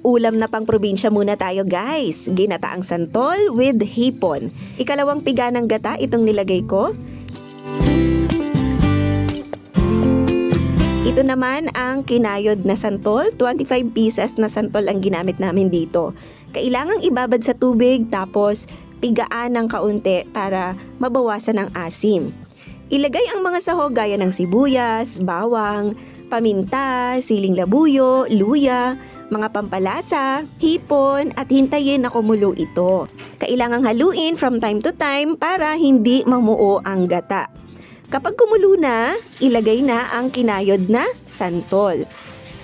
Ulam na pang probinsya muna tayo guys. Ginataang santol with hipon. Ikalawang piga ng gata itong nilagay ko. Ito naman ang kinayod na santol. 25 pieces na santol ang ginamit namin dito. Kailangang ibabad sa tubig tapos pigaan ng kaunti para mabawasan ang asim. Ilagay ang mga sahog gaya ng sibuyas, bawang, paminta, siling labuyo, luya, mga pampalasa, hipon at hintayin na kumulo ito. Kailangang haluin from time to time para hindi mamuo ang gata. Kapag kumulo na, ilagay na ang kinayod na santol.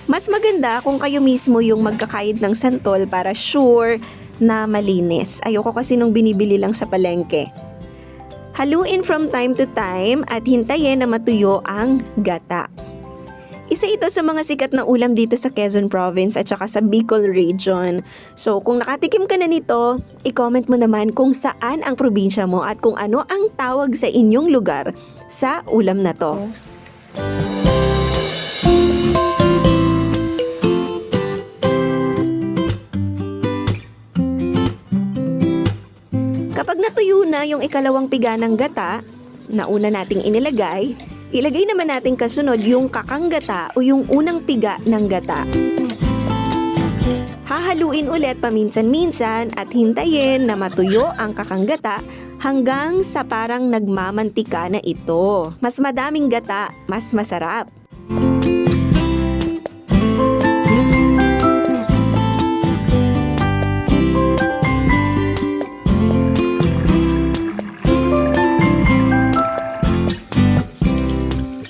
Mas maganda kung kayo mismo yung magkakayod ng santol para sure na malinis. Ayoko kasi nung binibili lang sa palengke. Haluin from time to time at hintayin na matuyo ang gata. Isa ito sa mga sikat na ulam dito sa Quezon Province at saka sa Bicol Region. So kung nakatikim ka na nito, i-comment mo naman kung saan ang probinsya mo at kung ano ang tawag sa inyong lugar sa ulam na to. Kapag natuyo na yung ikalawang piga ng gata, na una nating inilagay, ilagay naman natin kasunod yung kakang gata o yung unang piga ng gata. Hahaluin ulit paminsan-minsan at hintayin na matuyo ang kakang gata hanggang sa parang nagmamantika na ito. Mas madaming gata, mas masarap.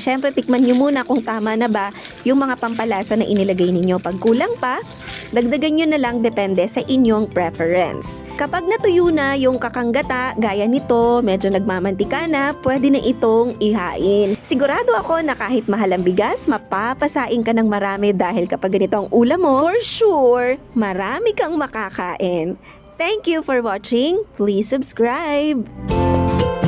Siyempre, tikman nyo muna kung tama na ba yung mga pampalasa na inilagay ninyo. Pag kulang pa, dagdagan nyo na lang depende sa inyong preference. Kapag natuyo na yung kakanggata, gaya nito, medyo nagmamantika na, pwede na itong ihain. Sigurado ako na kahit mahal ang bigas, mapapasain ka ng marami dahil kapag ganito ang ulam mo, for sure, marami kang makakain. Thank you for watching. Please subscribe.